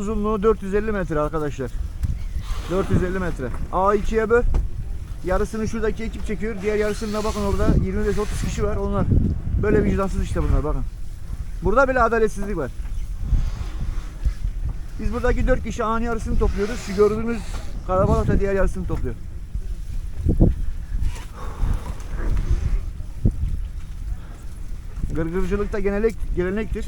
Uzunluğu 450 metre arkadaşlar. 450 metre. Ağı ikiye böl. Yarısını şuradaki ekip çekiyor. Diğer yarısını da bakın orada 25-30 kişi var. Onlar böyle vicdansız işte bunlar bakın. Burada bile adaletsizlik var. Biz buradaki 4 kişi ağın yarısını topluyoruz. Şu gördüğünüz kalabalık da diğer yarısını topluyor. Gırgırcılık da genelek, gelenektir.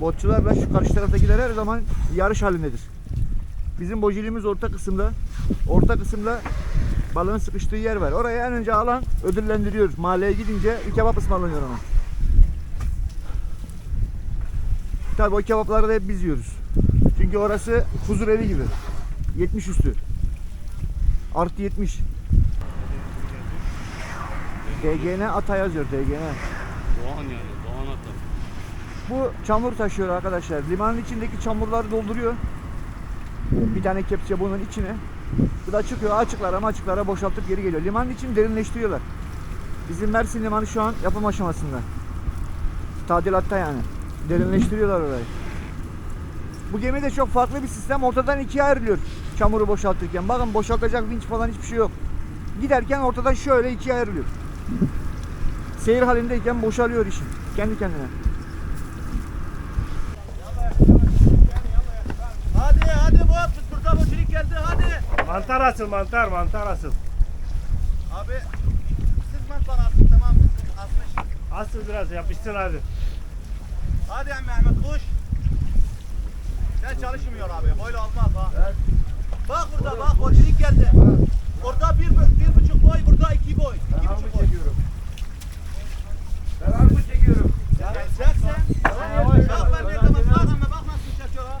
Botçularla şu karşı taraftakiler her zaman yarış halindedir. Bizim bociliğimiz orta kısımda. Orta kısımda balığın sıkıştığı yer var. Oraya en önce alan ödüllendiriyor. Mahalleye gidince bir kebap ısmarlanıyor ona. Tabii o kebapları da hep biz yiyoruz. Çünkü orası huzur evi gibi. 70 üstü. Artı 70. DGN ata yazıyor DGN. Doğan yani. Doğan atlar. Bu çamur taşıyor arkadaşlar. Limanın içindeki çamurları dolduruyor. Bir tane kepçe bunun içine. Bu da çıkıyor açıklara açıklara boşaltıp geri geliyor. Limanın içini derinleştiriyorlar. Bizim Mersin Limanı şu an yapım aşamasında. Tadilatta yani. Derinleştiriyorlar orayı. Bu gemide çok farklı bir sistem. Ortadan ikiye ayrılıyor çamuru boşaltırken. Bakın boşaltacak vinç falan hiçbir şey yok. Giderken ortadan şöyle ikiye ayrılıyor. Seyir halindeyken boşalıyor işin. Kendi kendine. Hadi hadi Murat biz burada boşluk geldi hadi. Mantar asıl mantar mantar asıl. Abi siz mantar asın tamam asmış. Asıl biraz yapışsın hadi. Hadi emmi Ahmet koş. Sen çalışmıyor abi böyle olmaz ha. Bak burada bak boşluk geldi. Orada bir, bir buçuk boy burada iki boy. İki buçuk boy. Ben armut çekiyorum. Ya çek sen. Bak ben nerede bak ama bak nasıl çekiyor ha.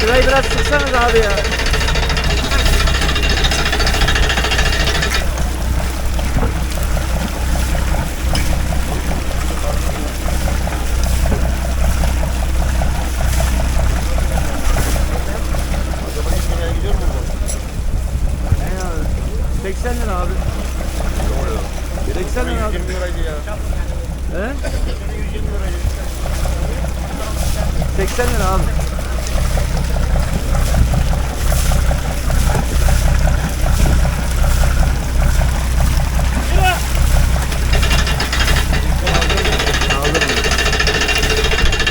Şurayı biraz sıksanız abi ya. Ne abi? 80 lira abi. 80 lira abi. He? 80 lira abi.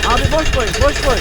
Abi boş koy, boş koy.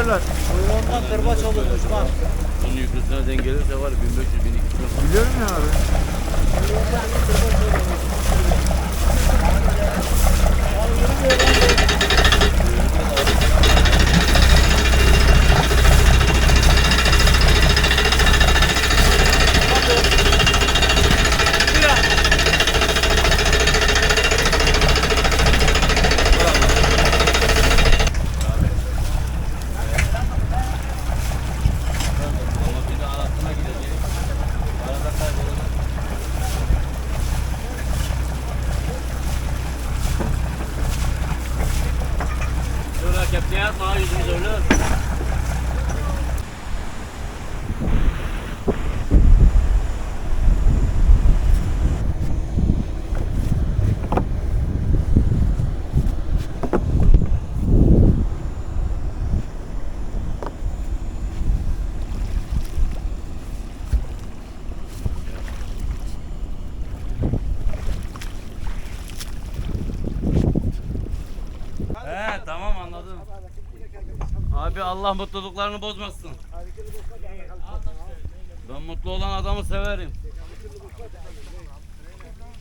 Birader. Kuyruğundan kırbaç olur düşman. Onun yüklüsüne denk gelirse var 1500 1200 Biliyorum ya abi. Kuyruğundan kırbaç olur. He tamam anladım. Abi Allah mutluluklarını bozmasın. Ben mutlu olan adamı severim.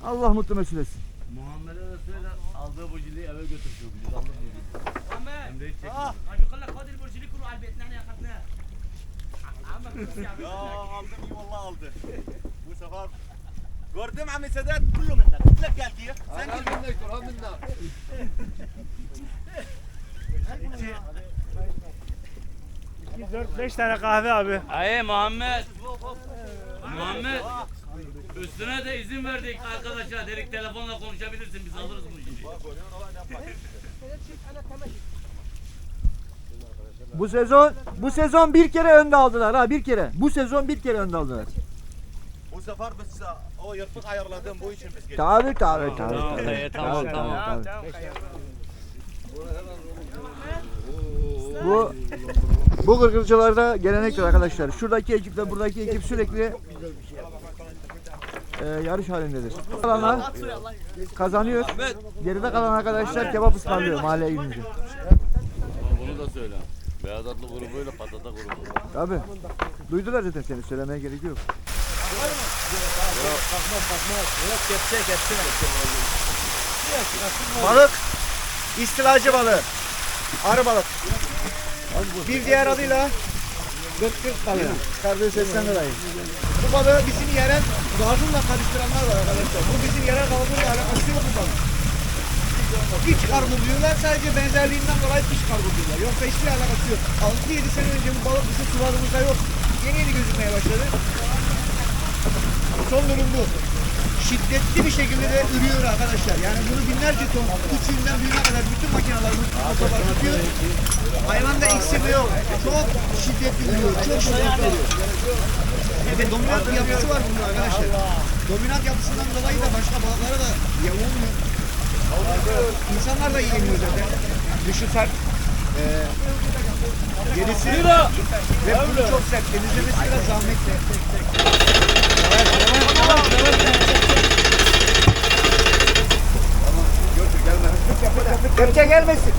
Allah mutlu mesut etsin. Muhammed'e de söyle aldığı buciliği eve götür şu buciliği. Aldı buciliği. Hem de hiç çekmiyor. Ah! Abi kalla kadir buciliği kuru albetine ne yakatına. Ama ya. Ya aldım iyi valla aldı. Bu sefer gördüm Ami Sedat kullu minnet. Mutlak geldi ya. Sen gel. 4 5 tane kahve abi. Hayır Muhammed. Muhammed. Üstüne de izin verdik arkadaşlar. Dedik telefonla konuşabilirsin biz alırız bu ciliyi. Bu sezon bu sezon bir kere önde aldılar ha bir kere. Bu sezon bir kere önde aldılar. Bu sefer biz o yırtık ayarladım bu için biz geldik. Tabii tabii tabii. Tamam, dayı, tamam, tamam. Bu bu gırgırcılarda gelenektir arkadaşlar. Şuradaki ekiple buradaki ekip sürekli e, yarış halindedir. Kalanlar kazanıyor. Geride kalan arkadaşlar kebap ısmarlıyor mahalleye gidince. Bunu da söyle. Beyaz atlı grubuyla patata grubu. Tabii. Duydular zaten seni söylemeye gerek yok. Balık istilacı balığı. Arı balık. Bir diğer adıyla gırtgırt balığı. Kardeş seslendir dayı. Bu balığı bizim yerel gazunla karıştıranlar var arkadaşlar. Bu bizim yerel gazunla alakası yok bu balık. İç kargo diyorlar sadece benzerliğinden dolayı iç kargo diyorlar. Yoksa hiçbir alakası yok. 6-7 sene önce bu balık bizim sularımızda yok. Yeni yeni gözükmeye başladı. Son durum bu. Şiddetli bir şekilde de ürüyor arkadaşlar. Yani bunu binlerce ton, küçüğünden büyüğüne kadar bütün makineler, bütün motorlar tutuyor. Hayvanda eksilme yok. Çok şiddetli ürüyor, çok şiddetli ürüyor. Ve dominant bir yapısı var bunun arkadaşlar. Dominant yapısından dolayı da başka balıklara da yem olmuyor. İnsanlar da yiyemiyor zaten. Dışı sert. Ee, gerisi ve bunu çok sert. Temizlemesi biraz zahmetli. Kepçe gelmesin.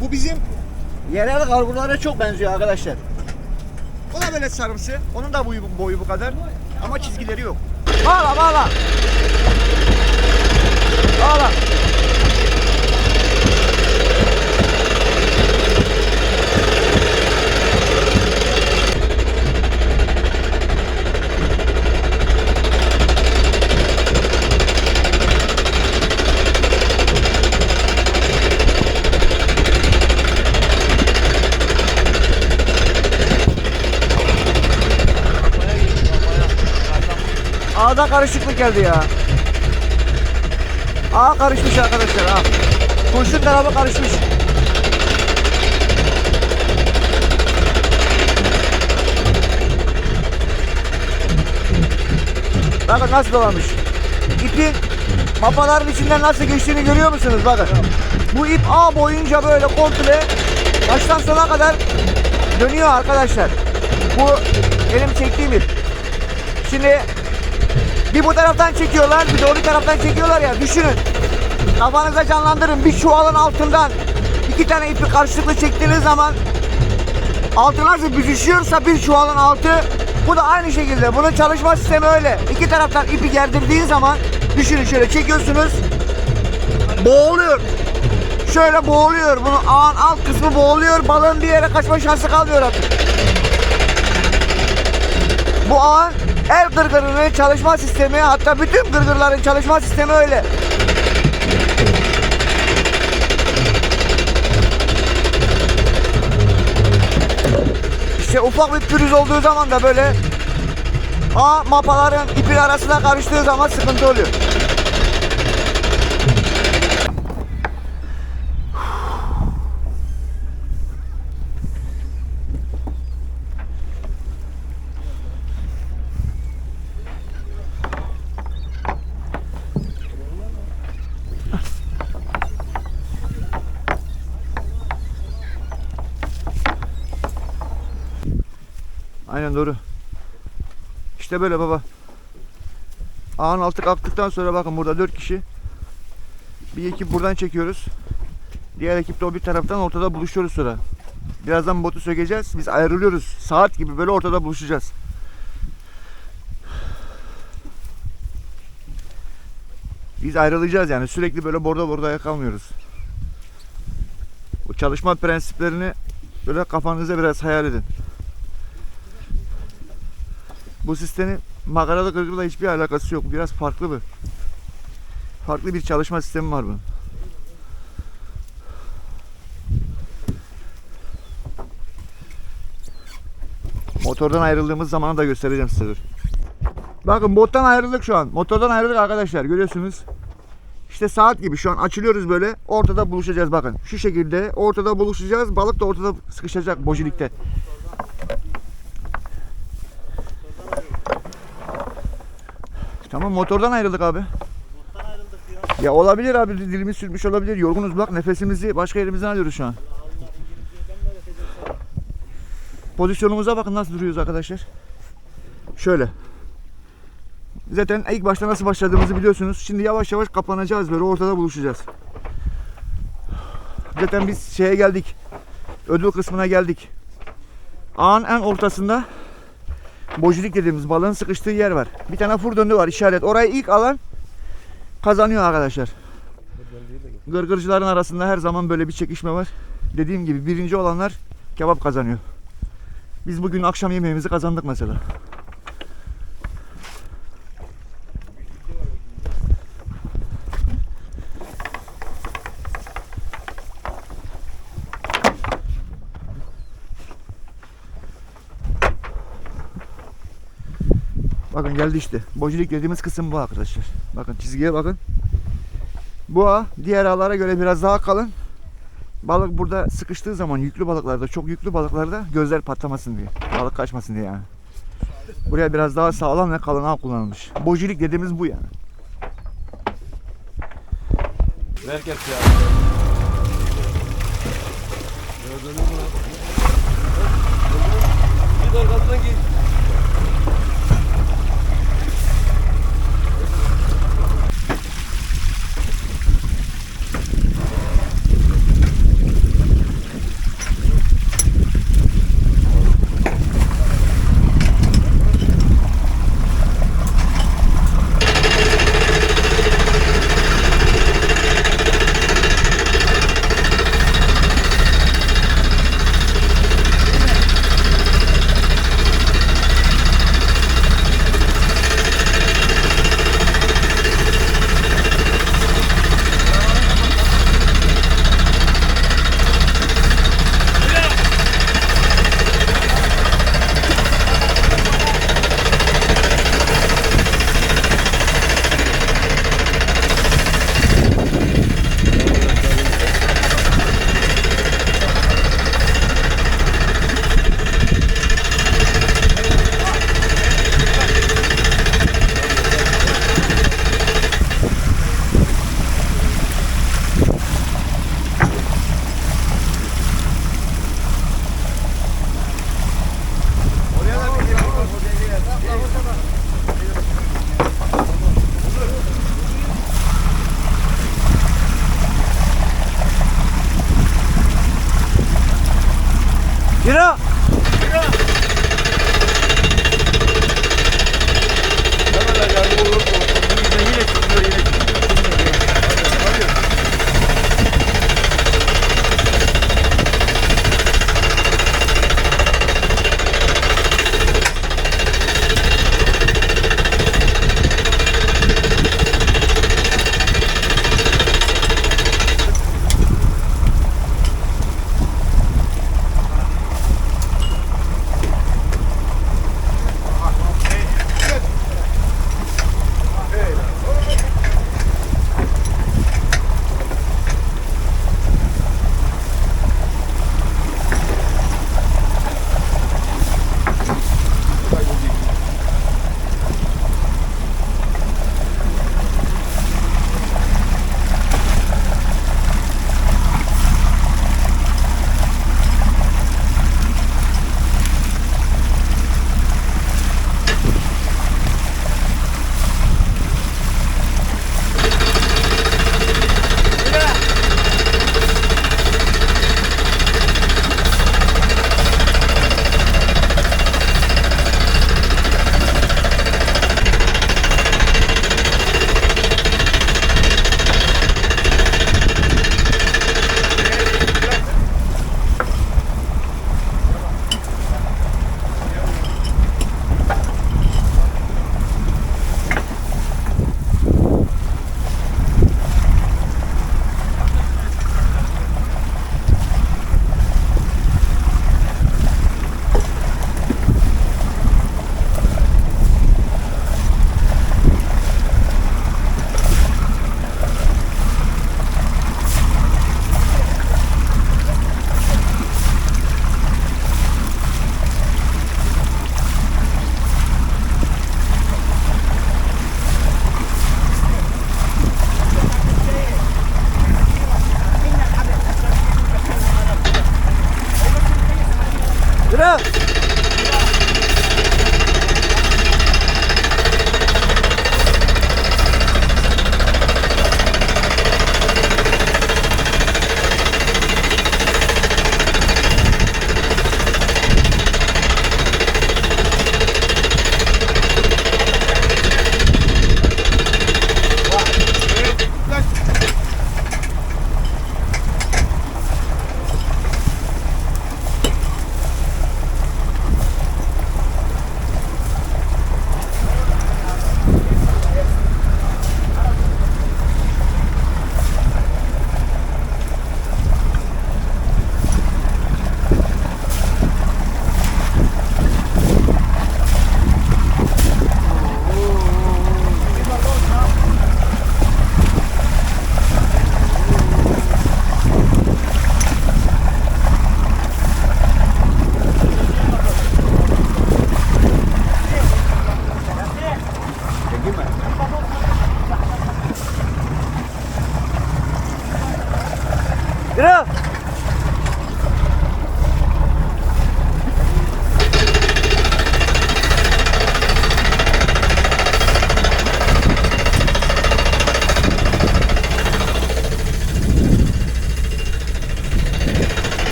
Bu bizim yerel kargulara çok benziyor arkadaşlar. O da böyle sarımsı. Onun da boyu, boyu bu kadar. Ama çizgileri yok. 爆了爆了。爆了。Karışıklık geldi ya. Ağ karışmış arkadaşlar ağ. Kurşun tarafı karışmış. Bakın nasıl dolanmış. İpin mapaların içinden nasıl geçtiğini görüyor musunuz? Bakın. Bu ip ağ boyunca böyle komple baştan sona kadar dönüyor arkadaşlar. Bu benim çektiğim ip. Şimdi bir bu taraftan çekiyorlar, bir de o taraftan çekiyorlar ya. Düşünün. Kafanıza canlandırın. Bir çuvalın altından iki tane ipi karşılıklı çektiğiniz zaman altı nasıl büzüşüyorsa bir çuvalın altı bu da aynı şekilde. Bunun çalışma sistemi öyle. İki taraftan ipi gerdirdiğin zaman düşünün şöyle çekiyorsunuz. Boğuluyor. Şöyle boğuluyor. Bunun ağın alt kısmı boğuluyor. Balığın bir yere kaçma şansı kalmıyor artık. Bu ağın el gırgırının çalışma sistemi hatta bütün gırgırların çalışma sistemi öyle. İşte ufak bir pürüz olduğu zaman da böyle ağ mapaların ipin arasına karıştığı zaman sıkıntı oluyor. Aynen doğru. İşte böyle baba. Ağın altı kalktıktan sonra bakın burada dört kişi. Bir ekip buradan çekiyoruz. Diğer ekip de o bir taraftan ortada buluşuyoruz sonra. Birazdan botu sökeceğiz. Biz ayrılıyoruz. Saat gibi böyle ortada buluşacağız. Biz ayrılacağız yani sürekli böyle borda borda kalmıyoruz. Bu çalışma prensiplerini böyle kafanıza biraz hayal edin. Bu sistemin makaralı kırgırla hiçbir alakası yok. Biraz farklı bir. Farklı bir çalışma sistemi var bunun. Motordan ayrıldığımız zamanı da göstereceğim size. Bakın bottan ayrıldık şu an. Motordan ayrıldık arkadaşlar görüyorsunuz. İşte saat gibi şu an açılıyoruz böyle. Ortada buluşacağız bakın. Şu şekilde ortada buluşacağız. Balık da ortada sıkışacak bojilikte. Tamam motordan ayrıldık abi. Ya olabilir abi dilimiz sürmüş olabilir. Yorgunuz bak nefesimizi başka yerimizden alıyoruz şu an. Pozisyonumuza bakın nasıl duruyoruz arkadaşlar. Şöyle. Zaten ilk başta nasıl başladığımızı biliyorsunuz. Şimdi yavaş yavaş kapanacağız böyle ortada buluşacağız. Zaten biz şeye geldik. Ödül kısmına geldik. Ağın en ortasında bojilik dediğimiz balığın sıkıştığı yer var. Bir tane fır döndü var işaret. Orayı ilk alan kazanıyor arkadaşlar. Gırgırcıların arasında her zaman böyle bir çekişme var. Dediğim gibi birinci olanlar kebap kazanıyor. Biz bugün akşam yemeğimizi kazandık mesela. geldi işte. Bojilik dediğimiz kısım bu arkadaşlar. Bakın çizgiye bakın. Bu ağ diğer ağlara göre biraz daha kalın. Balık burada sıkıştığı zaman yüklü balıklarda, çok yüklü balıklarda gözler patlamasın diye. Balık kaçmasın diye yani. Buraya biraz daha sağlam ve kalın ağ kullanılmış. Bojilik dediğimiz bu yani. Herkes ya. Gördünüz mü? Gider kadına git.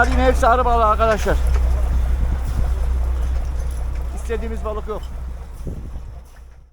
Çıkanlar yine hepsi arı balığı arkadaşlar. İstediğimiz balık yok.